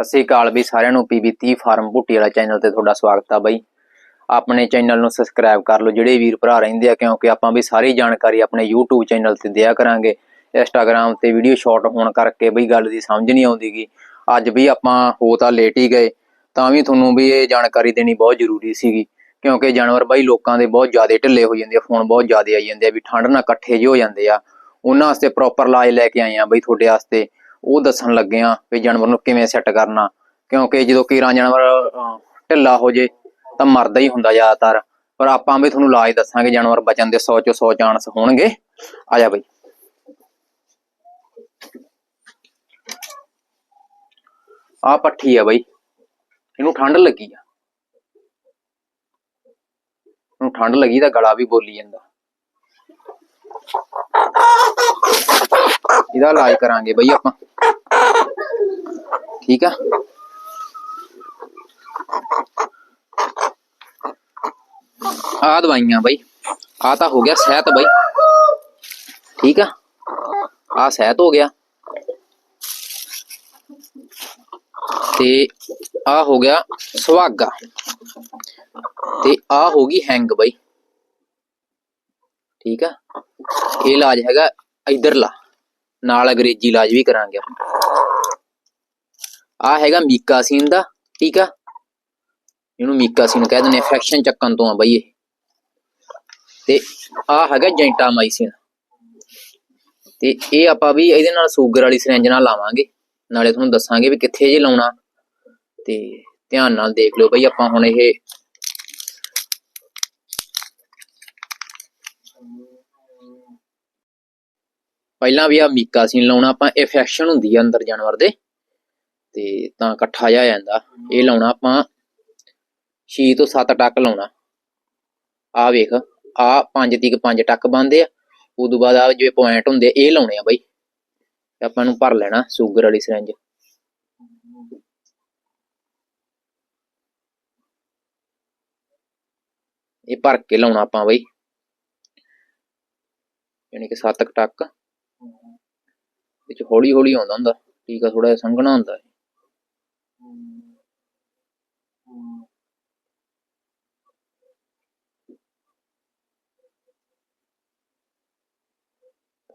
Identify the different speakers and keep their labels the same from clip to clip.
Speaker 1: ਸਤਿ ਸ੍ਰੀ ਅਕਾਲ ਬਈ ਸਾਰਿਆਂ ਨੂੰ ਪੀਬੀ30 ਫਾਰਮ ਭੁੱਟੀ ਵਾਲਾ ਚੈਨਲ ਤੇ ਤੁਹਾਡਾ ਸਵਾਗਤ ਆ ਬਾਈ। ਆਪਣੇ ਚੈਨਲ ਨੂੰ ਸਬਸਕ੍ਰਾਈਬ ਕਰ ਲਓ, ਜਿਹੜੇ ਵੀਰ ਭਰਾ ਰਹਿੰਦੇ ਆ, ਕਿਉਂਕਿ ਆਪਾਂ ਵੀ ਸਾਰੀ ਜਾਣਕਾਰੀ ਆਪਣੇ YouTube ਚੈਨਲ ਤੇ ਦਿਆ ਕਰਾਂਗੇ। Instagram ਤੇ ਵੀਡੀਓ ਸ਼ਾਰਟ ਹੋਣ ਕਰਕੇ ਬਈ ਗੱਲ ਦੀ ਸਮਝ ਨਹੀਂ ਆਉਂਦੀਗੀ। ਅੱਜ ਵੀ ਆਪਾਂ ਹੋ ਤਾਂ ਲੇਟ ਹੀ ਗਏ, ਤਾਂ ਵੀ ਤੁਹਾਨੂੰ ਵੀ ਇਹ ਜਾਣਕਾਰੀ ਦੇਣੀ ਬਹੁਤ ਜ਼ਰੂਰੀ ਸੀਗੀ। ਕਿਉਂਕਿ ਜਾਨਵਰ ਬਾਈ ਲੋਕਾਂ ਦੇ ਬਹੁਤ ਜ਼ਿਆਦਾ ਢਿੱਲੇ ਹੋ ਜਾਂਦੇ ਆ, ਫੋਨ ਬਹੁਤ ਜ਼ਿਆਦਾ ਆਈ ਜਾਂਦੇ ਆ, ਵੀ ਠੰਡ ਨਾਲ ਇਕੱਠੇ ਜਿਹੇ ਹੋ ਜਾਂਦੇ ਆ। ਉਹਨਾਂ ਵਾਸਤੇ ਪ੍ਰੋਪਰ ਇਲਾਜ ਲੈ ਕੇ ਆਏ ਆ ਬਈ ਤੁਹਾਡੇ ਵਾਸਤੇ। ਉਹ ਦੱਸਣ ਲੱਗੇ ਆ ਵੀ ਜਾਨਵਰ ਨੂੰ ਕਿਵੇਂ ਸੈੱਟ ਕਰਨਾ। ਕਿਉਂਕਿ ਜਦੋਂ ਕੀਰਾਂ ਜਾਨਵਰ ਢਿੱਲਾ ਹੋ ਜੇ, ਤਾਂ ਮਰਦਾ ਹੀ ਹੁੰਦਾ ਜ਼ਿਆਦਾਤਰ। ਪਰ ਆਪਾਂ ਵੀ ਤੁਹਾਨੂੰ ਇਲਾਜ ਦੱਸਾਂਗੇ, ਜਾਨਵਰ ਬਚਣ ਦੇ 100 ਚੋਂ 100 ਚਾਂਸ ਹੋਣਗੇ। ਆ ਜਾ ਬਈ। ਆ ਪੱਠੀ ਆ ਬਈ। ਇਹਨੂੰ ਠੰਡ ਲੱਗੀ ਆ। ਇਹਨੂੰ ਠੰਡ ਲੱਗੀ ਤਾਂ ਗਲਾ ਵੀ ਬੋਲੀ ਜਾਂਦਾ। ਇਹਦਾ ਇਲਾਜ ਕਰਾਂਗੇ ਬਈ ਆਪਾਂ। ਠੀਕ ਆ? ਆ ਦਵਾਈਆਂ ਬਈ। ਆ ਤਾਂ ਹੋ ਗਿਆ ਸਹਿਤ ਬਈ। ਠੀਕ ਆ? ਆ ਸਹਿਤ ਹੋ ਗਿਆ। ਤੇ ਆ ਹੋ ਗਿਆ ਸੁਹਾਗਾ। ਤੇ ਆ ਹੋ ਗਈ ਹੈਂਗ ਬਈ। ਠੀਕ ਆ? ਇਹ ਇਲਾਜ ਹੈਗਾ ਇਧਰਲਾ। ਨਾਲ ਅੰਗਰੇਜ਼ੀ ਇਲਾਜ ਵੀ ਕਰਾਂਗੇ ਆ ਹੈਗਾ ਮੀਕਾਸੀਨ ਦਾ, ਠੀਕ ਆ? ਇਹਨੂੰ ਮੀਕਾਸੀਨ ਕਹਿ ਦਿੰਦੇ ਇਨਫੈਕਸ਼ਨ ਚੱਕਣ ਤੋਂ ਆ ਬਈ ਇਹ। ਤੇ ਆ ਹੈਗਾ ਜੈਂਟਾਮਾਈਸਿਨ। ਤੇ ਇਹ ਆਪਾਂ ਵੀ ਇਹਦੇ ਨਾਲ ਸ਼ੂਗਰ ਵਾਲੀ ਸਿਰੰਜ ਨਾਲ ਲਾਵਾਂਗੇ। ਨਾਲੇ ਤੁਹਾਨੂੰ ਦੱਸਾਂਗੇ ਵੀ ਕਿੱਥੇ ਜੇ ਲਾਉਣਾ। ਤੇ ਧਿਆਨ ਨਾਲ ਦੇਖ ਲਿਓ ਬਈ, ਆਪਾਂ ਹੁਣ ਇਹ ਪਹਿਲਾਂ ਵੀ ਆ ਮੀਕਾਸੀਨ ਲਾਉਣਾ, ਆਪਾਂ ਇਨਫੈਕਸ਼ਨ ਹੁੰਦੀ ਆ ਅੰਦਰ ਜਾਨਵਰ ਦੇ ਤੇ ਤਾਂ ਇਕੱਠਾ ਜਿਹਾ ਜਾਂਦਾ। ਇਹ ਲਾਉਣਾ ਆਪਾਂ 6 ਤੋਂ 7 ਟੱਕ ਲਾਉਣਾ। ਆ ਵੇਖ ਆ 5 ਤੀਕ 5 ਟੱਕ ਬੰਦੇ ਆ। ਉਦੋਂ ਬਾਅਦ ਆ ਜਿਵੇਂ ਪੁਆਇੰਟ ਹੁੰਦੇ ਇਹ ਲਾਉਣੇ ਆ ਬਾਈ। ਆਪਾਂ ਨੂੰ ਭਰ ਲੈਣਾ ਸ਼ੂਗਰ ਵਾਲੀ ਸਿਰੰਜ ਇਹ ਭਰ ਕੇ ਲਾਉਣਾ ਆਪਾਂ ਬਈ। ਯਾਨੀ ਕਿ 7 ਟੱਕ। ਵਿੱਚ ਹੌਲੀ ਹੌਲੀ ਆਉਂਦਾ ਹੁੰਦਾ ਟੀਕਾ ਥੋੜਾ ਜਿਹਾ ਸੰਘਣਾ ਹੁੰਦਾ ਹੈ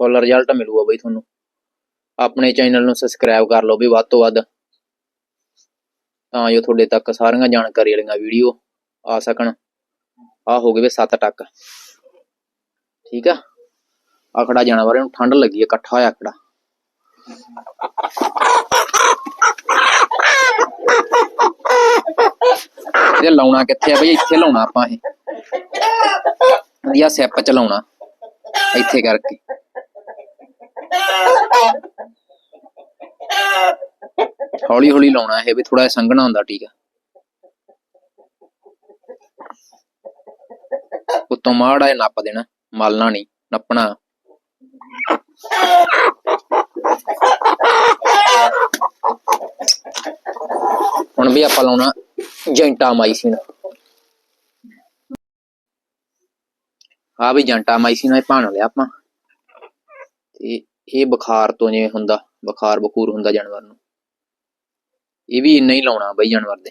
Speaker 1: ਫੁੱਲ ਰਿਜ਼ਲਟ ਮਿਲੂਗਾ ਬਈ ਤੁਹਾਨੂੰ। ਆਪਣੇ ਚੈਨਲ ਨੂੰ ਸਬਸਕ੍ਰਾਈਬ ਕਰ ਲਓ ਵੀ ਵੱਧ ਤੋਂ ਵੱਧ। ਤਾਂ ਜੋ ਤੁਹਾਡੇ ਤੱਕ ਸਾਰੀਆਂ ਜਾਣਕਾਰੀ ਵਾਲੀਆਂ ਵੀਡੀਓ ਆ ਸਕਣ। ਆ ਹੋ ਗਏ ਵੇ 7 ਟੱਕ। ਠੀਕ ਆ? ਆਖੜਾ ਜਾਨਵਰ, ਇਹਨੂੰ ਠੰਡ ਲੱਗੀ ਹੈ ਇਕੱਠਾ ਹੋਇਆ ਆਖੜਾ ਇਹ ਲਾਉਣਾ ਕਿੱਥੇ ਆ ਬਈ? ਇੱਥੇ ਲਾਉਣਾ ਆਪਾਂ ਇਹ। ਵਧੀਆ ਸੈਪ ਚ ਲਾਉਣਾ ਇੱਥੇ ਕਰਕੇ। ਹੌਲੀ ਹੌਲੀ ਲਾਉਣਾ ਇਹ ਵੀ ਥੋੜਾ ਜਿਹਾ ਸੰਘਣਾ ਹੁੰਦਾ ਟੀਕਾ ਉੱਤੋਂ ਮਾੜਾ ਜਿਹਾ ਨੱਪ ਦੇਣਾ, ਮਲਣਾ ਨਹੀਂ, ਨੱਪਣਾ। ਹੁਣ ਵੀ ਆਪਾਂ ਲਾਉਣਾ ਜੈਂਟਾਮਾਈਸਿਨ ਆ ਵੀ ਜੈਂਟਾਮਾਈਸਿਨ ਨਾਲ ਭਾਣ ਲਿਆ ਆਪਾਂ। ਤੇ ਇਹ ਬੁਖਾਰ ਤੋਂ ਜਿਵੇਂ ਹੁੰਦਾ, ਬੁਖਾਰ ਬਖੂਰ ਹੁੰਦਾ ਜਾਨਵਰ ਨੂੰ। ਇਹ ਵੀ ਇੰਨਾ ਹੀ ਲਾਉਣਾ ਬਈ ਜਾਨਵਰ ਦੇ।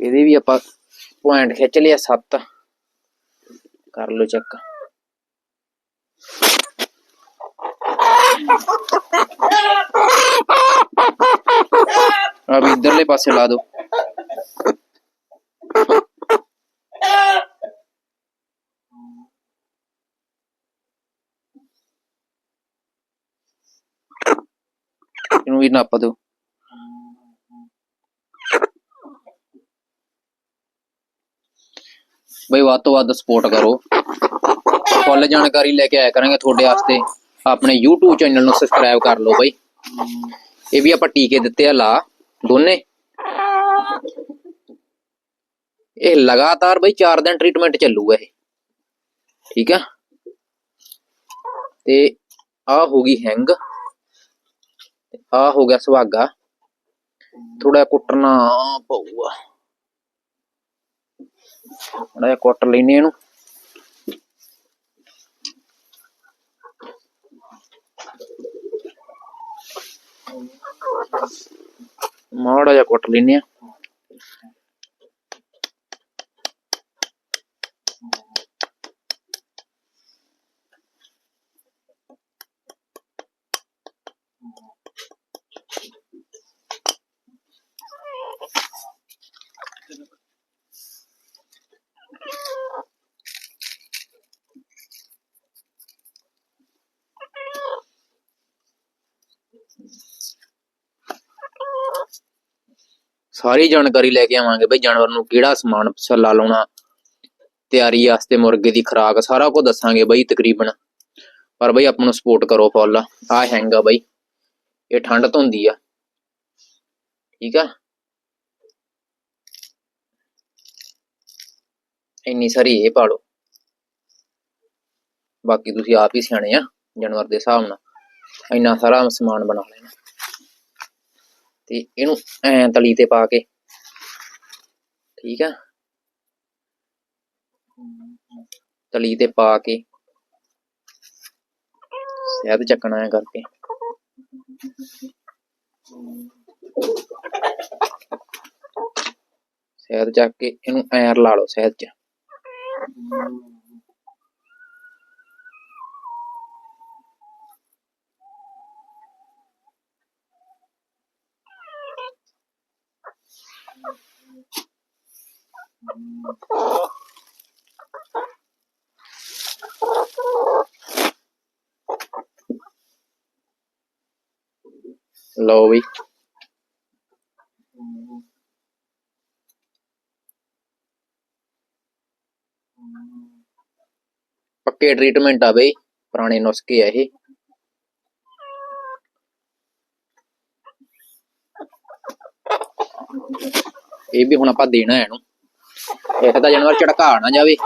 Speaker 1: ਇਹਦੇ ਵੀ ਆਪਾਂ ਪੁਆਇੰਟ ਖਿੱਚ ਲਿਆ 7 ਕਰ ਲਓ ਚੈੱਕ ਅਬ ਇਧਰਲੇ ਪਾਸੇ ਲਾ ਦਿਓ। ਇਹਨੂੰ ਵੀ ਨੱਪ ਦਿਓ। ਬਈ ਵੱਧ ਤੋਂ ਵੱਧ ਸਪੋਰਟ ਕਰੋ। ਫੁੱਲ ਜਾਣਕਾਰੀ ਲੈ ਕੇ ਆਇਆ ਕਰਾਂਗੇ ਤੁਹਾਡੇ ਵਾਸਤੇ। ਆਪਣੇ YouTube ਚੈਨਲ ਨੂੰ ਸਬਸਕ੍ਰਾਈਬ ਕਰ ਲਓ ਬਈ। ਇਹ ਵੀ ਆਪਾਂ ਟੀਕੇ ਦਿੱਤੇ ਆ ਲਾ, ਦੋਨੇ। ਇਹ ਲਗਾਤਾਰ ਬਈ 4 ਦਿਨ ਟ੍ਰੀਟਮੈਂਟ ਚੱਲੂਗਾ ਇਹ। ਠੀਕ ਆ? ਤੇ ਆ ਹੋ ਗਈ ਹੈਂਗ ਆ ਹੋ ਗਿਆ ਸੁਹਾਗਾ। ਥੋੜਾ ਕੁੱਟਣਾ ਪਊਗਾ। ਥੋੜਾ ਜਿਹਾ ਕੁੱਟ ਲੈਨੇ ਇਹਨੂੰ। ਮਾੜਾ ਜਿਹਾ ਕੁੱਟ ਲੈਨੇ ਆ ਸਾਰੀ ਜਾਣਕਾਰੀ ਲੈ ਕੇ ਆਵਾਂਗੇ ਬਈ ਜਾਨਵਰ ਨੂੰ ਕਿਹੜਾ ਸਮਾਨ ਛੱਲਾ ਲਾਉਣਾ। ਤਿਆਰੀ ਵਾਸਤੇ ਮੁਰਗੇ ਦੀ ਖੁਰਾਕ ਸਾਰਾ ਕੁਝ ਦੱਸਾਂਗੇ ਬਈ ਤਕਰੀਬਨ। ਪਰ ਬਈ ਆਪਾਂ ਨੂੰ ਸਪੋਰਟ ਕਰੋ ਫੁੱਲ ਆ ਹੈਂਗਾ ਬਈ। ਇਹ ਠੰਡ ਤੋਂ ਹੁੰਦੀ ਆ। ਠੀਕ ਆ। ਇੰਨੀ ਸਾਰੀ ਇਹ ਪਾ ਲਓ। ਬਾਕੀ ਤੁਸੀਂ ਆਪ ਹੀ ਸਿਆਣੇ ਆ ਜਾਨਵਰ ਦੇ ਹਿਸਾਬ ਨਾਲ। ਇੰਨਾ ਸਾਰਾ ਸਮਾਨ ਬਣਾ ਲੈਣਾ। ਤੇ ਇਹਨੂੰ ਐ ਤਲੀ ਤੇ ਪਾ ਕੇ। ਠੀਕ ਆ? ਤਲੀ ਤੇ ਪਾ ਕੇ। ਸ਼ਹਿਦ ਚੱਕਣਾ ਹੈ ਕਰਕੇ। ਸ਼ਹਿਦ ਚੱਕ ਕੇ ਇਹਨੂੰ ਐ ਰਲਾ ਲਓ ਸ਼ਹਿਦ ਚ। ਲਓ ਵੀ ਪੱਕੇ ਟ੍ਰੀਟਮੈਂਟ ਆ ਬਈ ਪੁਰਾਣੇ ਨੁਸਖੇ ਆ ਇਹ ਇਹ ਵੀ ਹੁਣ ਆਪਾਂ ਦੇਣਾ ਹੈ ਇਹਨੂੰ ਇੱਕ ਤਾਂ ਜਾਨਵਰ ਝੜਕਾ ਨਾ ਜਾਵੇ।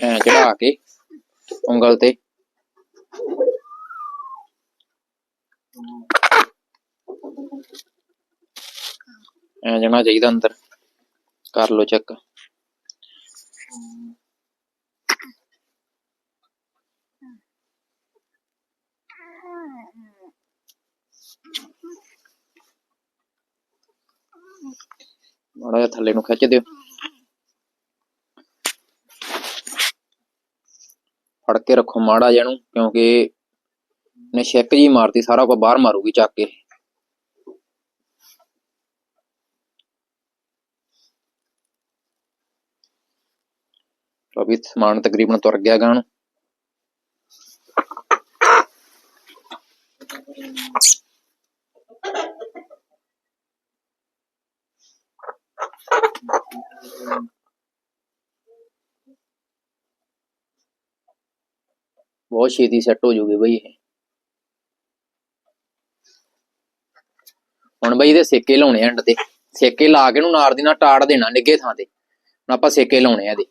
Speaker 1: ਐ ਚੜਾ ਕੇ ਉਂਗਲ ਤੇ। ਐ ਜਾਣਾ ਚਾਹੀਦਾ ਅੰਦਰ। ਕਰ ਲੋ ਚੈੱਕ ਮਾੜਾ ਜਿਹਾ ਥੱਲੇ ਨੂੰ ਖਿੱਚ ਦਿਓ ਫੜ ਕੇ ਰੱਖੋ ਮਾੜਾ ਜਿਹਾ ਨੂੰ ਕਿਉਂਕਿ ਨੇ ਛਿੱਕ ਜੀ ਮਾਰਤੀ, ਸਾਰਾ ਕੁਝ ਬਾਹਰ ਮਾਰੂਗੀ ਚੱਕ ਕੇ। ਲਓ ਵੀ ਸਮਾਨ ਤਕਰੀਬਨ ਤੁਰ ਗਿਆ ਗਾਂ ਬਹੁਤ ਛੇਤੀ ਸੈੱਟ ਹੋ ਜੂਗੀ ਬਈ ਇਹ। ਹੁਣ ਬਈ ਇਹਦੇ ਸੇਕੇ ਲਾਉਣੇ ਐਂਡ ਤੇ। ਸੇਕੇ ਲਾ ਕੇ ਨੂੰ ਨਾਰ ਦੀ ਨਾਲ ਟਾੜ ਦੇਣਾ ਨਿੱਗੇ ਥਾਂ ਤੇ। ਹੁਣ ਆਪਾਂ ਸੇਕੇ ਲਾਉਣੇ ਆ ਇਹਦੇ।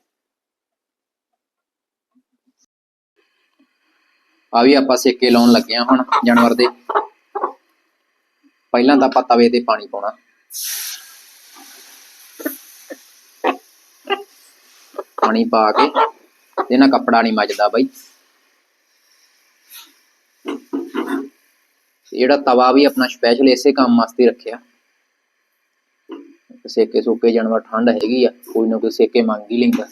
Speaker 1: ਆ ਵੀ ਆਪਾਂ ਸੇਕੇ ਲਾਉਣ ਲੱਗੇ ਆ ਹੁਣ ਜਾਨਵਰ ਦੇ। ਪਹਿਲਾਂ ਤਾਂ ਆਪਾਂ ਤਵੇ ਤੇ ਪਾਣੀ ਪਾਉਣਾ। ਪਾਣੀ ਪਾ ਕੇ ਇਹਨਾਂ ਕੱਪੜਾ ਨਹੀਂ ਮੱਜਦਾ ਬਾਈ। ਜਿਹੜਾ ਤਵਾ ਵੀ ਆਪਣਾ ਸਪੈਸ਼ਲ ਇਸੇ ਕੰਮ ਵਾਸਤੇ ਰੱਖਿਆ। ਸੇਕੇ ਸੁੱਕੇ ਜਾਨਵਰ ਠੰਡ ਹੈਗੀ ਆ, ਕੋਈ ਨਾ ਕੋਈ ਸੇਕੇ ਮੰਗ ਹੀ ਲੈਂਦਾ।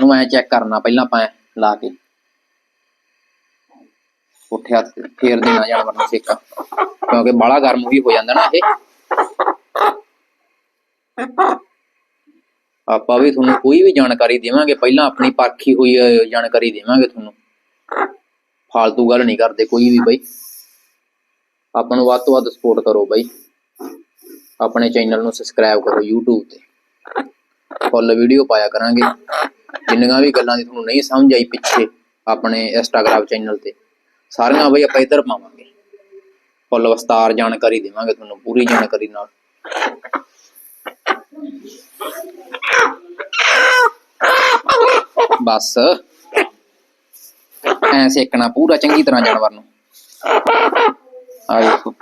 Speaker 1: ਨੂੰ ਐ ਚੈੱਕ ਕਰਨਾ ਪਹਿਲਾਂ ਆਪਾਂ ਲਾ ਕੇ। ਉੱਠਿਆ ਫੇਰ ਦੇਣਾ ਜਾਨਵਰ ਨੂੰ ਸੇਕਾ। ਕਿਉਂਕਿ ਬਾਹਲਾ ਗਰਮ ਵੀ ਹੋ ਜਾਂਦਾ ਨਾ ਇਹ। ਆਪਾਂ ਵੀ ਤੁਹਾਨੂੰ ਕੋਈ ਵੀ ਜਾਣਕਾਰੀ ਦੇਵਾਂਗੇ, ਪਹਿਲਾਂ ਆਪਣੀ ਪਰਖੀ ਹੋਈ ਜਾਣਕਾਰੀ ਦੇਵਾਂਗੇ ਤੁਹਾਨੂੰ। ਫਾਲਤੂ ਗੱਲ ਨਹੀਂ ਕਰਦੇ, ਕੋਈ ਵੀ ਬਈ। ਆਪਾਂ ਨੂੰ ਵੱਧ ਤੋਂ ਵੱਧ ਸਪੋਰਟ ਕਰੋ ਬਈ। ਆਪਣੇ ਚੈਨਲ ਨੂੰ ਸਬਸਕ੍ਰਾਈਬ ਕਰੋ YouTube ਤੇ। ਫੁੱਲ ਵੀਡੀਓ ਪਾਇਆ ਕਰਾਂਗੇ। ਜਿੰਨੀਆਂ ਵੀ ਗੱਲਾਂ ਦੀ ਤੁਹਾਨੂੰ ਨਹੀਂ ਸਮਝ ਆਈ ਪਿੱਛੇ ਆਪਣੇ ਇੰਸਟਾਗ੍ਰਾਮ ਚੈਨਲ ਤੇ, ਸਾਰੀਆਂ ਬਈ ਆਪਾਂ ਇੱਧਰ ਪਾਵਾਂਗੇ। ਫੁੱਲ ਵਿਸਤਾਰ ਜਾਣਕਾਰੀ ਦੇਵਾਂਗੇ ਤੁਹਾਨੂੰ, ਪੂਰੀ ਜਾਣਕਾਰੀ ਨਾਲ। ਬਸ। ਐ ਸੇਕਣਾ ਪੂਰਾ ਚੰਗੀ ਤਰ੍ਹਾਂ ਜਾਨਵਰ ਨੂੰ। ਆ ਦੇਖੋ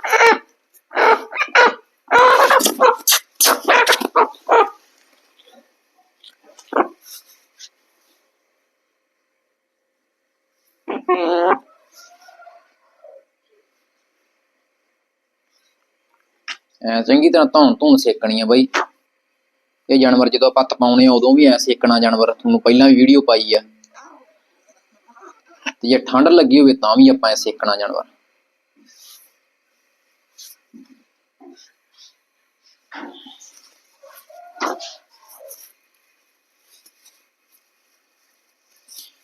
Speaker 1: ਚੰਗੀ ਤਰ੍ਹਾਂ ਧੌਣ ਧੌਣ ਸੇਕਣੀ ਆ ਬਾਈ। ਇਹ ਜਾਨਵਰ ਜਦੋਂ ਆਪਾਂ ਤਪਾਉਣੇ ਆ ਉਦੋਂ ਵੀ ਐ ਸੇਕਣਾ ਜਾਨਵਰ। ਤੁਹਾਨੂੰ ਪਹਿਲਾਂ ਵੀ ਵੀਡੀਓ ਪਾਈ ਆ। ਤੇ ਜੇ ਠੰਡ ਲੱਗੀ ਹੋਵੇ ਤਾਂ ਵੀ ਆਪਾਂ ਇਹ ਸੇਕਣਾ ਜਾਨਵਰ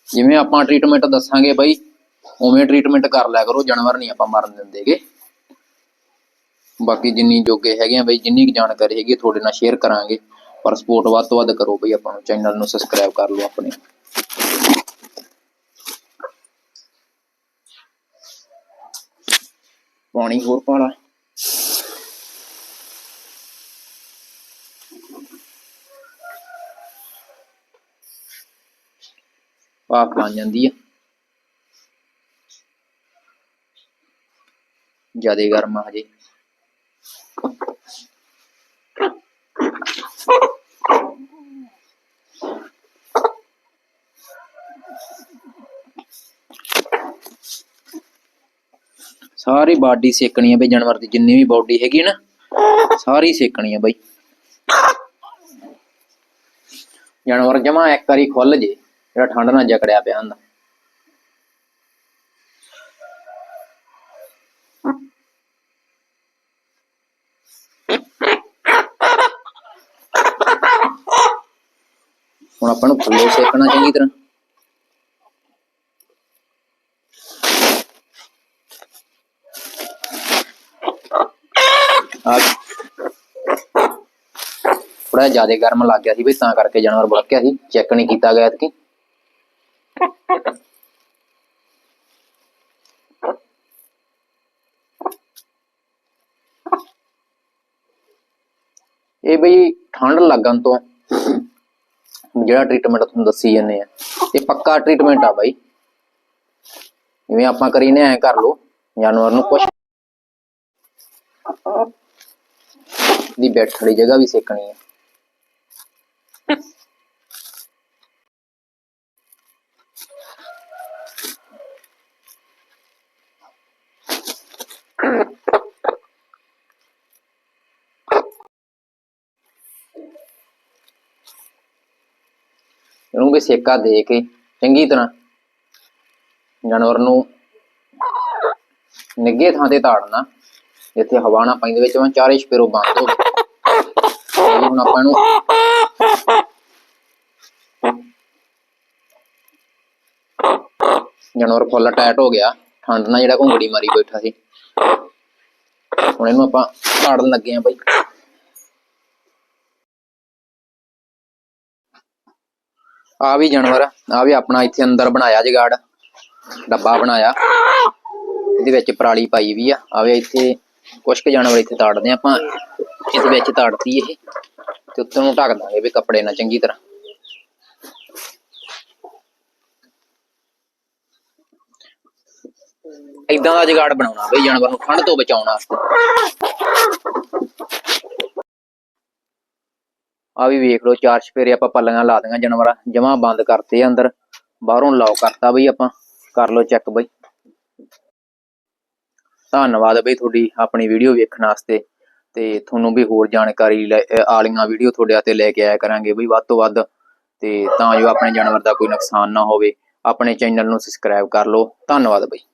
Speaker 1: ਜਿਵੇਂ ਆਪਾਂ ਟ੍ਰੀਟਮੈਂਟ ਦੱਸਾਂਗੇ ਬਈ, ਉਵੇਂ ਟ੍ਰੀਟਮੈਂਟ ਕਰ ਲਿਆ ਕਰੋ, ਜਾਨਵਰ ਨਹੀਂ ਆਪਾਂ ਮਰਨ ਦਿੰਦੇਗੇ। ਬਾਕੀ ਜਿੰਨੀ ਜੋਗੇ ਹੈਗੇ ਆ ਬਈ, ਜਿੰਨੀ ਕੁ ਜਾਣਕਾਰੀ ਹੈਗੀ ਆ, ਤੁਹਾਡੇ ਨਾਲ ਸ਼ੇਅਰ ਕਰਾਂਗੇ। ਪਰ ਸਪੋਰਟ ਵੱਧ ਤੋਂ ਵੱਧ ਕਰੋ ਬਈ ਆਪਾਂ ਨੂੰ ਚੈਨਲ ਨੂੰ ਸਬਸਕ੍ਰਾਈਬ ਕਰ ਲਓ ਆਪਣੇ। ਪਾਣੀ ਹੋਰ ਪਾ ਲਾ ਭਾਪ ਬਣ ਜਾਂਦੀ ਆ। ਜ਼ਿਆਦਾ ਗਰਮ ਆ ਹਜੇ। ਸਾਰੀ ਬਾਡੀ ਸੇਕਣੀ ਆ ਬਈ, ਜਾਨਵਰ ਦੀ ਜਿੰਨੀ ਵੀ ਬਾਡੀ ਹੈਗੀ ਨਾ, ਸਾਰੀ ਸੇਕਣੀ ਆ ਬਈ। ਜਾਨਵਰ ਜਮਾ ਇੱਕ ਵਾਰੀ ਖੁੱਲ ਜੇ, ਜਿਹੜਾ ਠੰਡ ਨਾਲ ਜਕੜਿਆ ਪਿਆ ਹੁੰਦਾ। ਹੁਣ ਆਪਾਂ ਨੂੰ ਥੱਲੇ ਸੇਕਣਾ ਚੰਗੀ ਤਰ੍ਹਾਂ। ਥੋੜਾ ਜ਼ਿਆਦਾ ਗਰਮ ਲੱਗ ਗਿਆ ਸੀ ਬਈ, ਤਾਂ ਕਰਕੇ ਜਾਨਵਰ ਬਲਕ ਗਿਆ ਸੀ। ਚੈੱਕ ਨਹੀਂ ਕੀਤਾ ਗਿਆ ਇਤਕੀ ਇਹ ਬਈ ਠੰਡ ਲੱਗਣ ਤੋਂ ਜਿਹੜਾ ਟ੍ਰੀਟਮੈਂਟ ਤੁਹਾਨੂੰ ਦੱਸੀ ਜਾਂਦੇ ਆ, ਇਹ ਪੱਕਾ ਟ੍ਰੀਟਮੈਂਟ ਆ ਬਾਈ। ਜਿਵੇਂ ਆਪਾਂ ਕਰੀ ਨੇ ਐ ਕਰ ਲੋ ਜਾਨਵਰ ਨੂੰ ਕੁਛ ਦੀ ਬੈਠਣ ਵਾਲੀ ਜਗ੍ਹਾ ਵੀ ਸੇਕਣੀ ਹੈ। ਇਹਨੂੰ ਵੀ ਸੇਕਾ ਦੇ ਕੇ ਚੰਗੀ ਤਰ੍ਹਾਂ ਜਾਨਵਰ ਨੂੰ ਨਿੱਗੇ ਥਾਂ ਤੇ ਤਾੜਨਾ ਜਿੱਥੇ ਹਵਾ ਨਾ ਪੈਂਦੇ, ਵਿੱਚ ਚਾਰੇ ਸਪੇਰੋ ਬੰਦ ਹੋਵੇ ਹੁਣ ਆਪਾਂ ਨੂੰ। ਜਾਨਵਰ ਫੁੱਲ ਟਾਈਟ ਹੋ ਗਿਆ। ਠੰਡ ਨਾਲ ਜਿਹੜਾ ਘੁੰਗੜੀ ਮਾਰੀ ਬੈਠਾ ਸੀ। ਹੁਣ ਇਹਨੂੰ ਆਪਾਂ ਤਾੜਨ ਲੱਗੇ ਆ ਬਾਈ। ਆ ਵੀ ਜਾਨਵਰ ਆ। ਵੀ ਆਪਣਾ ਇੱਥੇ ਅੰਦਰ ਬਣਾਇਆ ਜਗਾੜ। ਡੱਬਾ ਬਣਾਇਆ। ਇਹਦੇ ਵਿੱਚ ਪਰਾਲੀ ਪਾਈ ਵੀ ਆ। ਆਵੇ ਇੱਥੇ ਕੁਝ ਕੁ ਜਾਨਵਰ ਇੱਥੇ ਤਾੜਦੇ ਆ ਆਪਾਂ। ਇਸ ਵਿੱਚ ਤਾੜਤੀ ਇਹ। ਤੇ ਉੱਤੇ ਨੂੰ ਢੱਕ ਦਾਂਗੇ ਵੀ ਕੱਪੜੇ ਨਾਲ ਚੰਗੀ ਤਰ੍ਹਾਂ। ਇਦਾਂ ਦਾ ਜਗਾੜ ਬਣਾਉਣਾ ਬਈ, ਜਾਨਵਰ ਨੂੰ ਠੰਡ ਤੋਂ ਬਚਾਉਣ ਵਾਸਤੇ। ਆ ਵੀ ਵੇਖ ਲਓ, ਚਾਰ ਸਪੇਰੇ ਆਪਾਂ ਪੱਲੀਆਂ ਲਾ ਦਿਆਂ ਜਾਨਵਰਾਂ, ਜਮਾ ਬੰਦ ਕਰਤੇ ਅੰਦਰ, ਬਾਹਰੋਂ ਲੌਕ ਕਰਤਾ ਬਈ ਆਪਾਂ, ਕਰ ਲਓ ਚੈੱਕ ਬਈ। ਧੰਨਵਾਦ ਬਈ ਤੁਹਾਡੀ ਆਪਣੀ ਵੀਡੀਓ ਵੇਖਣ ਵਾਸਤੇ। ਤੇ ਤੁਹਾਨੂੰ ਵੀ ਹੋਰ ਜਾਣਕਾਰੀ ਲੈ- ਅਹ ਵੀਡੀਓ ਤੁਹਾਡੇ ਹੱਥੇ ਲੈ ਕੇ ਆਇਆ ਕਰਾਂਗੇ ਬਈ ਵੱਧ ਤੋਂ ਵੱਧ। ਤੇ ਤਾਂ ਜੋ ਆਪਣੇ ਜਾਨਵਰ ਦਾ ਕੋਈ ਨੁਕਸਾਨ ਨਾ ਹੋਵੇ, ਆਪਣੇ ਚੈਨਲ ਨੂੰ ਸਬਸਕ੍ਰਾਈਬ ਕਰ ਲਓ। ਧੰਨਵਾਦ ਬਈ।